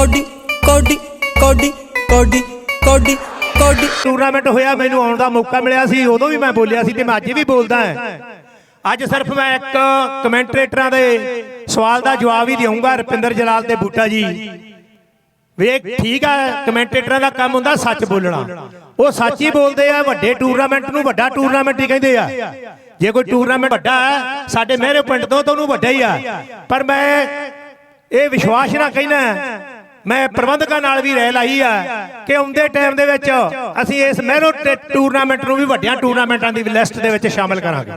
Cody ਕੋਡੀ ਕੋਡੀ ਕੋਡੀ ਕੋਡੀ ਕੋਡੀ। ਟੂਰਨਾਮੈਂਟ ਹੋਇਆ, ਮੈਨੂੰ ਆਉਣ ਦਾ ਮੌਕਾ ਮਿਲਿਆ ਸੀ, ਉਦੋਂ ਵੀ ਮੈਂ ਬੋਲਿਆ ਸੀ ਤੇ ਮੈਂ ਅੱਜ ਵੀ ਬੋਲਦਾ ਹਾਂ। ਅੱਜ ਸਿਰਫ ਮੈਂ ਇੱਕ ਕਮੈਂਟਰੇਟਰਾਂ ਦੇ ਸਵਾਲ ਦਾ ਜਵਾਬ ਹੀ ਦੇਵਾਂਗਾ ਰਪਿੰਦਰ ਜਲਾਲ ਤੇ ਬੂਟਾ ਜੀ। ਵੇਖ ਠੀਕ ਆ ਕਮੈਂਟੇਟਰਾਂ ਦਾ ਕੰਮ ਹੁੰਦਾ ਸੱਚ ਬੋਲਣਾ। ਉਹ ਸੱਚ ਹੀ ਬੋਲਦੇ ਆ, ਵੱਡੇ ਟੂਰਨਾਮੈਂਟ ਨੂੰ ਵੱਡਾ ਟੂਰਨਾਮੈਂਟ ਹੀ ਕਹਿੰਦੇ ਆ। ਜੇ ਕੋਈ ਟੂਰਨਾਮੈਂਟ ਵੱਡਾ ਹੈ, ਸਾਡੇ ਮਹਿਰੇ ਪਿੰਡ ਤੋਂ ਤਾਂ ਉਹਨੂੰ ਵੱਡਾ ਹੀ ਆ। ਪਰ ਮੈਂ ਇਹ ਵਿਸ਼ਵਾਸ ਨਾਲ ਕਹਿਣਾ ਮੈਂ ਪ੍ਰਬੰਧਕਾਂ ਨਾਲ ਵੀ ਰਹਿ ਲਾਈ ਆ ਕਿ ਆਉਂਦੇ ਟਾਈਮ ਦੇ ਵਿੱਚ ਅਸੀਂ ਇਸ ਮਹਿਰੋ ਟੂਰਨਾਮੈਂਟ ਨੂੰ ਵੀ ਵੱਡਿਆਂ ਟੂਰਨਾਮੈਂਟਾਂ ਦੀ ਲਿਸਟ ਦੇ ਵਿੱਚ ਸ਼ਾਮਲ ਕਰਾਂਗੇ।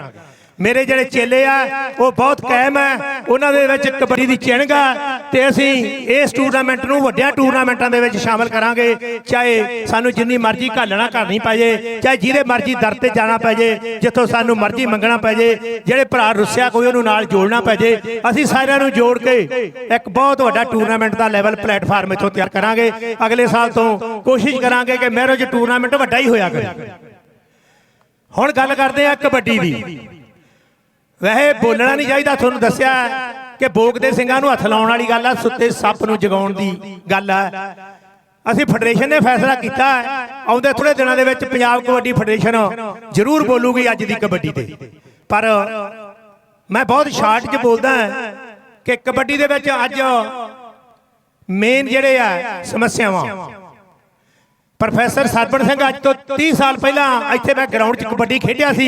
ਮੇਰੇ ਜਿਹੜੇ ਚੇਲੇ ਆ, ਉਹ ਬਹੁਤ ਕਾਇਮ ਆ। ਉਹਨਾਂ ਦੇ ਵਿੱਚ ਕਬੱਡੀ ਦੀ ਚਿਣਗ ਚਿਣਗਾ ਤੇ ਅਸੀਂ ਇਸ ਟੂਰਨਾਮੈਂਟ ਨੂੰ ਵੱਡਿਆਂ ਟੂਰਨਾਮੈਂਟਾਂ ਦੇ ਵਿੱਚ ਸ਼ਾਮਲ ਕਰਾਂਗੇ। ਚਾਹੇ ਸਾਨੂੰ ਜਿੰਨੀ ਮਰਜ਼ੀ ਘਾਲਣਾ ਕਰਨੀ ਪੈ ਜੇ ਚਾਹੇ ਜਿਹਦੇ ਮਰਜ਼ੀ ਦਰ ਤੇ ਜਾਣਾ ਪੈ ਜੇ ਜਿੱਥੋਂ ਸਾਨੂੰ ਮਰਜ਼ੀ ਮੰਗਣਾ ਪੈ ਜੇ ਜਿਹੜੇ ਭਰਾ ਰੁੱਸਿਆ ਕੋਈ ਉਹਨੂੰ ਨਾਲ ਜੋੜਨਾ ਪੈ ਜੇ ਅਸੀਂ ਸਾਰਿਆਂ ਨੂੰ ਜੋੜ ਕੇ ਇੱਕ ਬਹੁਤ ਵੱਡਾ ਟੂਰਨਾਮੈਂਟ ਦਾ ਲੈਵਲ ਪਲੇਟਫਾਰਮ ਇੱਥੋਂ ਤਿਆਰ ਕਰਾਂਗੇ। ਅਗਲੇ ਸਾਲ ਤੋਂ ਕੋਸ਼ਿਸ਼ ਕਰਾਂਗੇ ਕਿ ਮੈਰੋ 'ਚ ਟੂਰਨਾਮੈਂਟ ਵੱਡਾ ਹੀ ਹੋਇਆ ਕਰੇ। ਹੁਣ ਗੱਲ ਕਰਦੇ ਆ ਕਬੱਡੀ ਦੀ। ਵੈਸੇ ਬੋਲਣਾ ਨਹੀਂ ਚਾਹੀਦਾ, ਤੁਹਾਨੂੰ ਦੱਸਿਆ ਕਿ ਬੋਗਦੇ ਸਿੰਘਾਂ ਨੂੰ ਹੱਥ ਲਾਉਣ ਵਾਲੀ ਗੱਲ ਆ, ਸੁੱਤੇ ਸੱਪ ਨੂੰ ਜਗਾਉਣ ਦੀ ਗੱਲ ਆ। ਅਸੀਂ ਫੈਡਰੇਸ਼ਨ ਨੇ ਫੈਸਲਾ ਕੀਤਾ ਆਉਂਦੇ ਥੋੜੇ ਦਿਨਾਂ ਦੇ ਵਿੱਚ ਪੰਜਾਬ ਕਬੱਡੀ ਫੈਡਰੇਸ਼ਨ ਜ਼ਰੂਰ ਬੋਲੂਗੀ ਅੱਜ ਦੀ ਕਬੱਡੀ ਤੇ। ਪਰ ਮੈਂ ਬਹੁਤ ਸ਼ਾਰਟ 'ਚ ਬੋਲਦਾ ਕਿ ਕਬੱਡੀ ਦੇ ਵਿੱਚ ਅੱਜ ਮੇਨ ਜਿਹੜੇ ਆ, ਸਮੱਸਿਆਵਾਂ। ਪ੍ਰੋਫੈਸਰ ਸਰਬਣ ਸਿੰਘ ਅੱਜ ਤੋਂ 30 ਸਾਲ ਪਹਿਲਾਂ ਇੱਥੇ ਮੈਂ ਗਰਾਊਂਡ 'ਚ ਕਬੱਡੀ ਖੇਡਿਆ ਸੀ।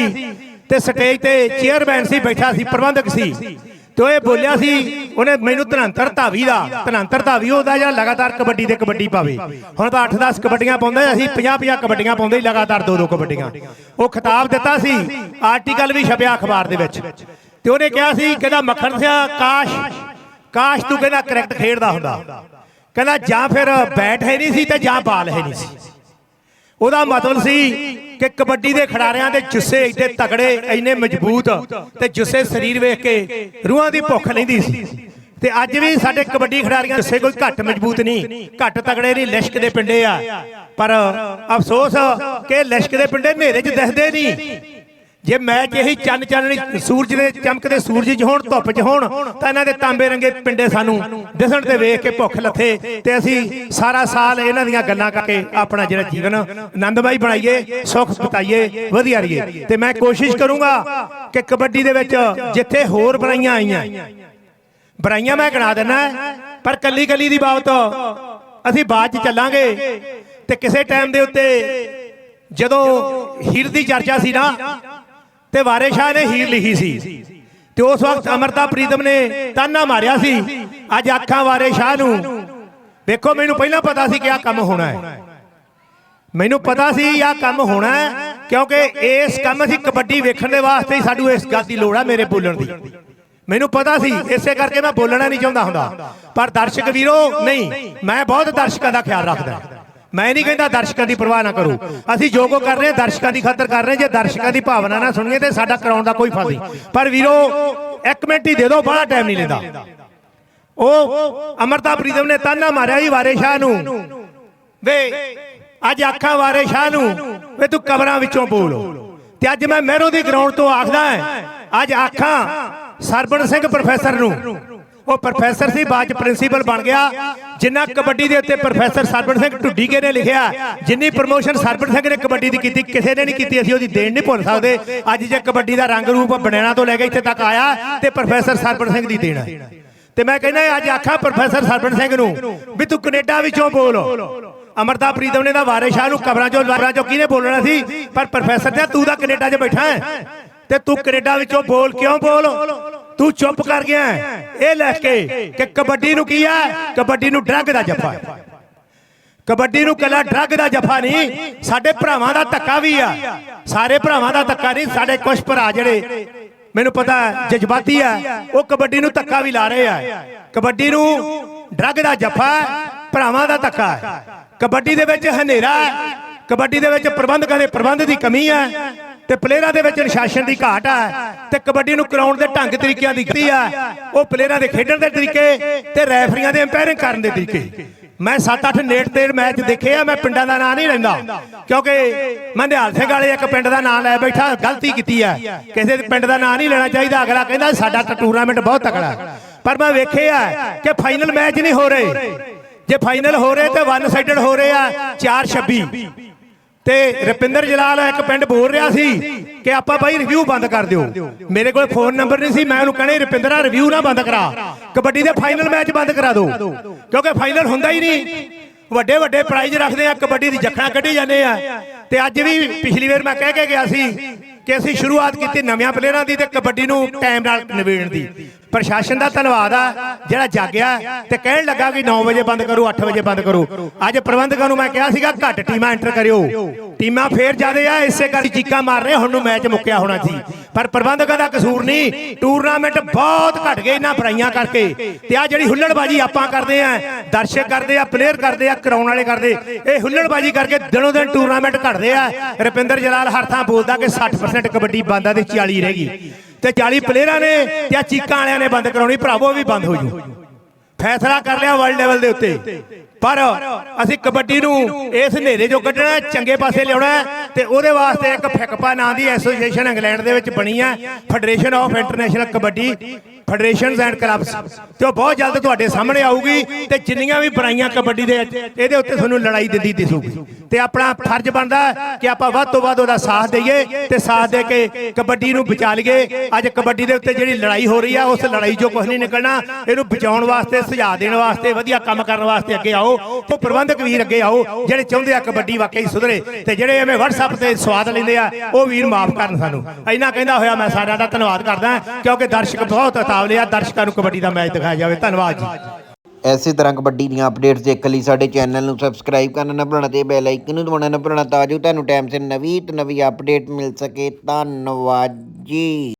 ਤੇ ਸਟੇਜ ਤੇ ਚੇਅਰਮੈਨ ਸੀ, ਬੈਠਾ ਸੀ, ਪ੍ਰਬੰਧਕ ਸੀ। ਤੇ ਉਹ ਇਹ ਬੋਲਿਆ ਸੀ, ਉਹਨੇ ਮੈਨੂੰ ਧਨੰਤਰ ਧਾਵੀ ਦਾ, ਧਨੰਤਰ ਧਾਵੀ ਉਹਦਾ ਜਿਹੜਾ ਲਗਾਤਾਰ ਕਬੱਡੀ ਤੇ ਕਬੱਡੀ ਪਾਵੇ। ਹੁਣ ਤਾਂ 8-10 ਕਬੱਡੀਆਂ ਪਾਉਂਦਾ ਅਸੀਂ 50-50 ਕਬੱਡੀਆਂ ਪਾਉਂਦੇ ਹੀ ਲਗਾਤਾਰ ਦੋ-ਦੋ ਕਬੱਡੀਆਂ। ਉਹ ਖਿਤਾਬ ਦਿੱਤਾ ਸੀ, ਆਰਟੀਕਲ ਵੀ ਛਪਿਆ ਅਖਬਾਰ ਦੇ ਵਿੱਚ। ਤੇ ਉਹਨੇ ਕਿਹਾ ਸੀ, ਕਹਿੰਦਾ ਮੱਖਣ ਸਿਆ, ਕਾਸ਼ ਕਾਸ਼ ਤੂੰ ਕਹਿੰਦਾ ਕਰੈਕਟ ਖੇਡਦਾ ਹੁੰਦਾ। ਕਹਿੰਦਾ ਜਾਂ ਫਿਰ ਬੈਟ ਹੈ ਨਹੀਂ ਸੀ ਤੇ ਜਾਂ ਬਾਲ ਹੈ ਨਹੀਂ ਸੀ। ਉਹਦਾ ਮਤਲਬ ਸੀ ਕਿ ਕਬੱਡੀ ਦੇ ਖਿਡਾਰਿਆਂ ਦੇ ਜੁੱਸੇ ਇੱਡੇ ਤਗੜੇ ਇੰਨੇ ਮਜ਼ਬੂਤ ਤੇ ਜੁੱਸੇ ਸਰੀਰ ਵੇਖ ਕੇ ਰੂਹਾਂ ਦੀ ਭੁੱਖ ਲੈਂਦੀ ਸੀ। ਤੇ ਅੱਜ ਵੀ ਸਾਡੇ ਕਬੱਡੀ ਖਿਡਾਰੀਆਂ ਜੁੱਸੇ ਕੋਈ ਘੱਟ ਮਜ਼ਬੂਤ ਨਹੀਂ, ਘੱਟ ਤਗੜੇ ਨਹੀਂ, ਲਿਸ਼ਕ ਦੇ ਪਿੰਡੇ ਆ। ਪਰ ਅਫਸੋਸ ਕਿ ਲਿਸ਼ਕ ਦੇ ਪਿੰਡੇ ਹਨੇਰੇ 'ਚ ਦਿਖਦੇ ਨਹੀਂ। ਜੇ ਮੈਚ ਇਹੀ ਚੰਨ ਚਾਨਣੀ ਸੂਰਜ ਦੇ ਚਮਕਦੇ ਸੂਰਜ 'ਚ ਹੋਣ, ਧੁੱਪ 'ਚ ਹੋਣ, ਤਾਂ ਇਹਨਾਂ ਦੇ ਤਾਂਬੇ ਰੰਗੇ ਪਿੰਡੇ ਸਾਨੂੰ ਦਿਸਣ ਤੇ ਵੇਖ ਕੇ ਭੁੱਖ ਲੱਥੇ ਤੇ ਅਸੀਂ ਸਾਰਾ ਸਾਲ ਇਹਨਾਂ ਦੀਆਂ ਗੱਲਾਂ ਕਰਕੇ ਆਪਣਾ ਜਿਹੜਾ ਜੀਵਨ ਆਨੰਦਮਈ ਬਣਾਈਏ, ਸੁੱਖ ਬਿਤਾਈਏ, ਵਧੀਆ ਰਹੀਏ। ਤੇ ਮੈਂ ਕੋਸ਼ਿਸ਼ ਕਰੂੰਗਾ ਕਿ ਕਬੱਡੀ ਦੇ ਵਿੱਚ ਜਿੱਥੇ ਹੋਰ ਬੁਰਾਈਆਂ ਆਈਆਂ, ਬੁਰਾਈਆਂ ਮੈਂ ਗਿਣਾ ਦਿੰਦਾ, ਪਰ ਕੱਲੀ ਕੱਲੀ ਦੀ ਬਾਬਤ ਅਸੀਂ ਬਾਅਦ 'ਚ ਚੱਲਾਂਗੇ। ਤੇ ਕਿਸੇ ਟਾਈਮ ਦੇ ਉੱਤੇ ਜਦੋਂ ਹੀਰ ਦੀ ਚਰਚਾ ਸੀ ਨਾ ਤੇ ਵਾਰੇ ਸ਼ਾਹ ਨੇ ਹੀਰ ਲਿਖੀ ਸੀ। ਤੇ ਉਸ ਵਕਤ ਅਮਰਤਾ ਪ੍ਰੀਤਮ ਨੇ ਤਾਨਾ ਮਾਰਿਆ ਸੀ। ਅੱਜ ਅੱਖਾਂ ਵਾਰੇ ਸ਼ਾਹ ਨੂੰ। ਦੇਖੋ ਮੈਨੂੰ ਪਹਿਲਾਂ ਪਤਾ ਸੀ ਕਿ ਆਹ ਕੰਮ ਹੋਣਾ ਹੈ। ਮੈਨੂੰ ਪਤਾ ਸੀ ਆਹ ਕੰਮ ਹੋਣਾ ਹੈ, ਕਿਉਂਕਿ ਇਸ ਕੰਮ ਅਸੀਂ ਕਬੱਡੀ ਵੇਖਣ ਦੇ ਵਾਸਤੇ ਹੀ ਸਾਨੂੰ ਇਸ ਗੱਲ ਦੀ ਲੋੜ ਆ ਮੇਰੇ ਬੋਲਣ ਦੀ। ਮੈਨੂੰ ਪਤਾ ਸੀ, ਇਸੇ ਕਰਕੇ ਮੈਂ ਬੋਲਣਾ ਨਹੀਂ ਚਾਹੁੰਦਾ ਹੁੰਦਾ। ਪਰ ਦਰਸ਼ਕ ਵੀਰੋ, ਨਹੀਂ, ਮੈਂ ਬਹੁਤ ਦਰਸ਼ਕਾਂ ਦਾ ਖਿਆਲ ਰੱਖਦਾ। ਮੈਂ ਨਹੀਂ ਕਹਿੰਦਾ ਦਰਸ਼ਕਾਂ ਦੀ ਪਰਵਾਹ ਨਾ ਕਰੋ। ਅਸੀਂ ਜੋ ਕੋ ਕਰ ਰਹੇ ਹਾਂ, ਦਰਸ਼ਕਾਂ ਦੀ ਖਾਤਰ ਕਰ ਰਹੇ ਹਾਂ। ਜੇ ਦਰਸ਼ਕਾਂ ਦੀ ਭਾਵਨਾ ਨਾ ਸੁਣੀਏ ਤੇ ਸਾਡਾ ਕਰਾਉਣ ਦਾ ਕੋਈ ਫਾਇਦਾ ਨਹੀਂ। ਪਰ ਵੀਰੋ, ਇੱਕ ਮਿੰਟ ਹੀ ਦੇ ਦਿਓ ਬੜਾ ਟਾਈਮ ਨਹੀਂ ਲੈਂਦਾ। ਉਹ ਅਮਰਤਾ ਪ੍ਰੀਤਮ ਨੇ ਤਾਨਾ ਮਾਰਿਆ ਜੀ ਵਾਰੇ ਸ਼ਾਹ ਨੂੰ। ਵੇ, ਅੱਜ ਆਖਾਂ ਵਾਰੇ ਸ਼ਾਹ ਨੂੰ। ਵੇ, ਤੂੰ ਕਬਰਾਂ ਵਿੱਚੋਂ ਬੋਲ। ਤੇ ਅੱਜ ਮੈਂ ਮਹਿਰੋ ਦੀ ਗਰਾਊਂਡ ਤੋਂ ਆਖਦਾ ਹਾਂ, ਅੱਜ ਆਖਾਂ ਸਰਬਣ ਸਿੰਘ ਪ੍ਰੋਫੈਸਰ ਨੂੰ। ਉਹ ਪ੍ਰੋਫੈਸਰ ਸੀ, ਬਾਅਦ ਚ ਪ੍ਰਿੰਸੀਪਲ ਬਣ ਗਿਆ। ਜਿੰਨਾ ਕਬੱਡੀ ਦੇ ਉੱਤੇ ਪ੍ਰੋਫੈਸਰ ਸਰਬਣ ਸਿੰਘ ਢੁੱਡੀਕੇ ਨੇ ਲਿਖਿਆ, ਜਿੰਨੀ ਪ੍ਰਮੋਸ਼ਨ ਸਰਬਣ ਸਿੰਘ ਨੇ ਕਬੱਡੀ ਦੀ ਕੀਤੀ, ਕਿਸੇ ਨੇ ਨਹੀਂ ਕੀਤੀ, ਅਸੀਂ ਉਹਦੀ ਦੇਣ ਨਹੀਂ ਭੁੱਲ ਸਕਦੇ। ਅੱਜ ਜੇ ਕਬੱਡੀ ਦਾ ਰੰਗ ਰੂਪ ਬਣਾਣਾ ਤੋਂ ਲੈ ਕੇ ਇੱਥੇ ਤੱਕ ਆਇਆ, ਤੇ ਪ੍ਰੋਫੈਸਰ ਸਰਬਣ ਸਿੰਘ ਦੀ ਦੇਣ ਹੈ। ਤੇ ਮੈਂ ਕਹਿੰਦਾ ਅੱਜ ਆਖਾਂ ਪ੍ਰੋਫੈਸਰ ਸਰਬਣ ਸਿੰਘ ਨੂੰ ਵੀ ਤੂੰ ਕੈਨੇਡਾ ਵਿੱਚੋਂ ਬੋਲ। ਅਮਰਤਾ ਪ੍ਰੀਤਮ ਨੇ ਤਾਂ ਵਾਰੇ ਸ਼ਾਹ ਨੂੰ ਕਬਰਾਂ ਚੋਂ ਕਬਰਾਂ ਚੋਂ ਕਿਹਨੇ ਬੋਲਣਾ ਸੀ? ਪਰ ਪ੍ਰੋਫੈਸਰ ਤੇ ਤੂੰ ਤਾਂ ਕੈਨੇਡਾ 'ਚ ਬੈਠਾ ਹੈ। ਤੇ ਤੂੰ ਕੈਨੇਡਾ ਵਿੱਚੋਂ ਬੋਲ, ਕਿਉਂ ਬੋਲ? ਤੂੰ ਚੁੱਪ ਕਰ ਗਿਆ। ਇਹ ਲੈ ਕੇ ਕਿ ਕਬੱਡੀ ਨੂੰ ਕੀ ਹੈ ਕਬੱਡੀ ਨੂੰ ਡਰੱਗ ਦਾ ਜੱਫਾ। ਕਬੱਡੀ ਨੂੰ ਕੱਲਾ ਡਰੱਗ ਦਾ ਜੱਫਾ ਨਹੀਂ, ਸਾਡੇ ਭਰਾਵਾਂ ਦਾ ਧੱਕਾ ਵੀ ਆ। ਸਾਰੇ ਭਰਾਵਾਂ ਦਾ ਧੱਕਾ ਨਹੀਂ, ਸਾਡੇ ਕੁਝ ਭਰਾ ਜਿਹੜੇ, ਮੈਨੂੰ ਪਤਾ ਜਜ਼ਬਾਤੀ ਆ, ਉਹ ਕਬੱਡੀ ਨੂੰ ਧੱਕਾ ਵੀ ਲਾ ਰਹੇ ਆ। ਕਬੱਡੀ ਨੂੰ ਡਰੱਗ ਦਾ ਜੱਫਾ ਭਰਾਵਾਂ ਦਾ ਧੱਕਾ ਕਬੱਡੀ ਦੇ ਵਿੱਚ ਹਨੇਰਾ ਕਬੱਡੀ ਦੇ ਵਿੱਚ ਪ੍ਰਬੰਧਕਾਂ ਦੇ ਪ੍ਰਬੰਧ ਦੀ ਕਮੀ ਹੈ। ਤੇ ਪਲੇਅਰਾਂ ਦੇ ਵਿੱਚ ਅਨੁਸ਼ਾਸਨ ਦੀ ਘਾਟ ਹੈ ਤੇ ਕਬੱਡੀ ਨੂੰ ਕਰਾਉਣ ਦੇ ਢੰਗ ਤਰੀਕਿਆਂ ਦੀ ਗਤੀ ਆ। ਉਹ ਪਲੇਅਰਾਂ ਦੇ ਖੇਡਣ ਦੇ ਤਰੀਕੇ ਤੇ ਰੈਫਰੀਆਂ ਦੇ ਅੰਪਾਇਰਿੰਗ ਕਰਨ ਦੇ ਤਰੀਕੇ। ਮੈਂ 7-8 ਨੇਟ ਤੇ ਮੈਚ ਦੇਖੇ ਆ, ਮੈਂ ਪਿੰਡਾਂ ਦਾ ਨਾਂ ਨਹੀਂ ਲੈਂਦਾ। ਕਿਉਂਕਿ ਮੈਂ ਨਿਹਾਲ ਸਿੰਘ ਵਾਲੇ ਇੱਕ ਪਿੰਡ ਦਾ ਨਾਂ ਲੈ ਬੈਠਾ, ਗਲਤੀ ਕੀਤੀ ਹੈ ਕਿਸੇ ਪਿੰਡ ਦਾ ਨਾਂ ਨਹੀਂ ਲੈਣਾ ਚਾਹੀਦਾ, ਅਗਲਾ ਕਹਿੰਦਾ ਸਾਡਾ ਟੂਰਨਾਮੈਂਟ ਬਹੁਤ ਤਕੜਾ। ਪਰ ਮੈਂ ਵੇਖਿਆ ਕਿ ਫਾਈਨਲ ਮੈਚ ਨਹੀਂ ਹੋ ਰਹੇ। ਜੇ ਫਾਈਨਲ ਹੋ ਰਹੇ ਤੇ ਵਨ ਸਾਈਡਡ ਹੋ ਰਹੇ ਆ 4-26 ਤੇ ਰਪਿੰਦਰ ਜਲਾਲ ਇੱਕ ਪਿੰਡ ਬੋਲ ਰਿਹਾ ਸੀ ਕਿ ਆਪਾਂ ਬਾਈ ਰਿਵਿਊ ਬੰਦ ਕਰ ਦਿਓ। ਮੇਰੇ ਕੋਲ ਫੋਨ ਨੰਬਰ ਨਹੀਂ ਸੀ, ਮੈਂ ਉਹਨੂੰ ਕਹਣੇ ਰੁਪਿੰਦਰਾ ਰਿਵਿਊ ਨਾ ਬੰਦ ਕਰਾ। ਕਬੱਡੀ ਦੇ ਫਾਈਨਲ ਮੈਚ ਬੰਦ ਕਰਾ ਦਿਓ। ਕਿਉਂਕਿ ਫਾਈਨਲ ਹੁੰਦਾ ਹੀ ਨਹੀਂ। ਵੱਡੇ ਵੱਡੇ ਪ੍ਰਾਈਜ਼ ਰੱਖਦੇ ਆ, ਕਬੱਡੀ ਦੀ ਜੱਖਾਂ ਕੱਢੀ ਜਾਂਦੇ ਆ। ਤੇ ਅੱਜ ਵੀ ਪਿਛਲੀ ਵਾਰ ਮੈਂ ਕਹਿ ਕੇ ਗਿਆ ਸੀ ਕਿ ਅਸੀਂ ਸ਼ੁਰੂਆਤ ਕੀਤੀ ਨਵਿਆਂ ਪਲੇਅਰਾਂ ਦੀ ਤੇ ਕਬੱਡੀ ਨੂੰ ਟਾਈਮ ਨਾਲ ਨਿਬੇੜਨ ਦੀ। ਪ੍ਰਸ਼ਾਸਨ ਦਾ ਧੰਨਵਾਦ ਆ, ਜਿਹੜਾ ਜਾਗਿਆ ਤੇ ਕਹਿਣ ਲੱਗਾ ਕਿ 9 ਵਜੇ ਬੰਦ ਕਰੋ 8 ਵਜੇ ਬੰਦ ਕਰੋ। ਅੱਜ ਪ੍ਰਬੰਧਕਾਂ ਨੂੰ ਮੈਂ ਕਿਹਾ ਸੀਗਾ, ਘੱਟ ਟੀਮਾਂ ਐਂਟਰ ਕਰਿਓ। ਟੀਮਾਂ ਫੇਰ ਜਾਦੇ ਆ, ਇਸੇ ਕਰਕੇ ਚੀਕਾਂ ਮਾਰ ਰਹੇ, ਹੁਣ ਨੂੰ ਮੈਚ ਮੁੱਕਿਆ ਹੋਣਾ ਸੀ। ਪਰ ਪ੍ਰਬੰਧਕਾਂ ਦਾ ਕਸੂਰ ਨਹੀਂ ਟੂਰਨਾਮੈਂਟ ਬਹੁਤ ਘਟ ਗਏ ਇਹਨਾਂ ਫਰਾਈਆਂ ਕਰਕੇ। ਤੇ ਆ ਜਿਹੜੀ ਹੁੱਲੜਬਾਜੀ ਆਪਾਂ ਕਰਦੇ ਆ, ਦਰਸ਼ਕ ਕਰਦੇ ਆ ਪਲੇਅਰ ਕਰਦੇ ਆ, ਕਰਾਉਣ ਵਾਲੇ ਕਰਦੇ, ਇਹ ਹੁੱਲੜਬਾਜੀ ਕਰਕੇ ਦਿਨੋਂ ਦਿਨ ਟੂਰਨਾਮੈਂਟ ਘਟਦੇ ਆ। ਰੁਪਿੰਦਰ ਜਲਾਲ ਹਰ ਥਾਂ ਬੋਲਦਾ ਕਿ 60% ਕਬੱਡੀ ਬੰਦ ਆ ਤੇ 40 ਰਹਿ ਗਈ। ਤੇ 40 ਪਲੇਅਰਾਂ ਨੇ ਤੇ ਆ ਚੀਕਾਂ ਵਾਲਿਆਂ ਨੇ ਬੰਦ ਕਰਾਉਣੀ, ਭਰਾਵੋ ਵੀ ਬੰਦ ਹੋ ਜੂ ਫੈਸਲਾ ਕਰ ਲਿਆ ਵਰਲਡ ਲੈਵਲ ਦੇ ਉੱਤੇ। ਪਰ ਅਸੀਂ ਕਬੱਡੀ ਨੂੰ ਇਸ ਹਨੇਰੇ ਚੋਂ ਕੱਢਣਾ ਚੰਗੇ ਪਾਸੇ ਲਿਆਉਣਾ ਤੇ ਉਹਦੇ ਵਾਸਤੇ ਇੱਕ ਫਿਕਪਾ ਨਾਂ ਦੀ ਐਸੋਸੀਏਸ਼ਨ ਇੰਗਲੈਂਡ ਦੇ ਵਿੱਚ ਬਣੀ ਹੈ federation of international kabaddi federations and clubs ਤੇ ਉਹ ਬਹੁਤ ਜਲਦ ਤੁਹਾਡੇ ਸਾਹਮਣੇ ਆਊਗੀ ਤੇ ਜਿੰਨੀਆਂ ਵੀ ਬੁਰਾਈਆਂ ਕਬੱਡੀ ਦੇ ਇਹਦੇ ਉੱਤੇ ਤੁਹਾਨੂੰ ਲੜਾਈ ਦਿੰਦੀ ਦਿਸੂਗੀ। ਤੇ ਆਪਣਾ ਫਰਜ਼ ਬਣਦਾ ਕਿ ਆਪਾਂ ਵੱਧ ਤੋਂ ਵੱਧ ਉਹਦਾ ਸਾਥ ਦਈਏ ਤੇ ਸਾਥ ਦੇ ਕੇ ਕਬੱਡੀ ਨੂੰ ਬਚਾ ਲਈਏ। ਅੱਜ ਕਬੱਡੀ ਦੇ ਉੱਤੇ ਜਿਹੜੀ ਲੜਾਈ ਹੋ ਰਹੀ ਆ, ਉਸ ਲੜਾਈ ਚੋਂ ਕੁਝ ਨਹੀਂ ਨਿਕਲਣਾ। ਇਹਨੂੰ ਬਚਾਉਣ ਵਾਸਤੇ, ਸੁਝਾਅ ਦੇਣ ਵਾਸਤੇ, ਵਧੀਆ ਕੰਮ ਕਰਨ ਵਾਸਤੇ ਅੱਗੇ ਆਓ। ਤੇ ਪ੍ਰਬੰਧਕ ਵੀਰ ਅੱਗੇ ਆਓ, ਜਿਹੜੇ ਚਾਹੁੰਦੇ ਆ ਕਬੱਡੀ ਵਾਕਈ ਸੁਧਰੇ। ਤੇ ਜਿਹੜੇ ਐਵੇਂ WhatsApp ਤੇ ਸਵਾਦ ਲੈਂਦੇ ਆ, ਉਹ ਵੀਰ ਮਾਫ ਕਰਨ ਸਾਨੂੰ। ਇੰਨਾ ਕਹਿੰਦਾ ਹੋਇਆ ਮੈਂ ਸਾਰਿਆਂ ਦਾ ਧੰਨਵਾਦ ਕਰਦਾ, ਕਿਉਂਕਿ ਦਰਸ਼ਕ ਬਹੁਤ ਉਤਾਵਲੇ ਆ, ਦਰਸ਼ਕਾਂ ਨੂੰ ਕਬੱਡੀ ਦਾ ਮੈਚ ਦਿਖਾਇਆ ਜਾਵੇ। ਧੰਨਵਾਦ ਜੀ। ਐਸੇ ਤਰ੍ਹਾਂ ਕਬੱਡੀ ਦੀਆਂ ਅਪਡੇਟਸ ਦੇਖਣ ਲਈ ਸਾਡੇ ਚੈਨਲ ਨੂੰ ਸਬਸਕ੍ਰਾਈਬ ਕਰਨਾ ਨਾ ਭੁੱਲਣਾ ਤੇ ਬੈਲ ਆਈਕਨ ਨੂੰ ਦਬਾਉਣਾ ਨਾ ਭੁੱਲਣਾ, ਤਾਂ ਜੋ ਤੁਹਾਨੂੰ ਟਾਈਮ ਸਿਰ ਨਵੀਂ ਤੋਂ ਨਵੀਂ ਅਪਡੇਟ ਮਿਲ ਸਕੇ। ਧੰਨਵਾਦ ਜੀ।